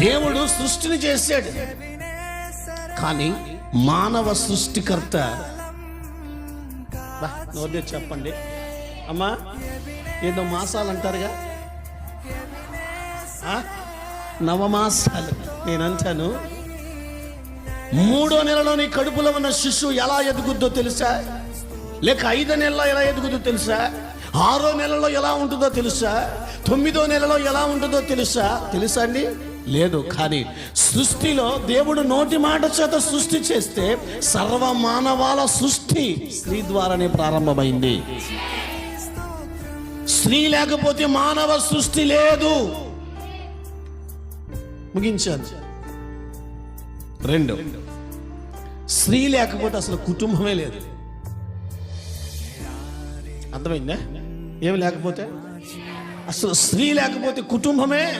దేవుడు సృష్టిని చేశాడు. కానీ మానవ సృష్టికర్త నోరు చెప్పండి. అమ్మా ఏదో మాసాలు అంటారుగా? నవమాసాలు. నేను అంటాను మూడో నెలలో నీ కడుపులో ఉన్న శిశువు ఎలా ఎదుగుద్దో తెలుసా? లేక ఐదో నెలలో ఎలా ఎదుగుద్దో తెలుసా? ఆరో నెలలో ఎలా ఉంటుందో తెలుసా? తొమ్మిదో నెలలో ఎలా ఉంటుందో తెలుసా? తెలుసా అండి? లేదు కానీ సృష్టిలో దేవుడు నోటి మాట చేత సృష్టి చేస్తే సర్వ మానవాల సృష్టి స్త్రీ ద్వారానే ప్రారంభమైంది. స్త్రీ లేకపోతే మానవ సృష్టి లేదు. ముగించాను. రెండు. స్త్రీ లేకపోతే అసలు కుటుంబమే లేదు. అర్థమైందా? ఏమి లేకపోతే? అసలు స్త్రీ లేకపోతే కుటుంబమే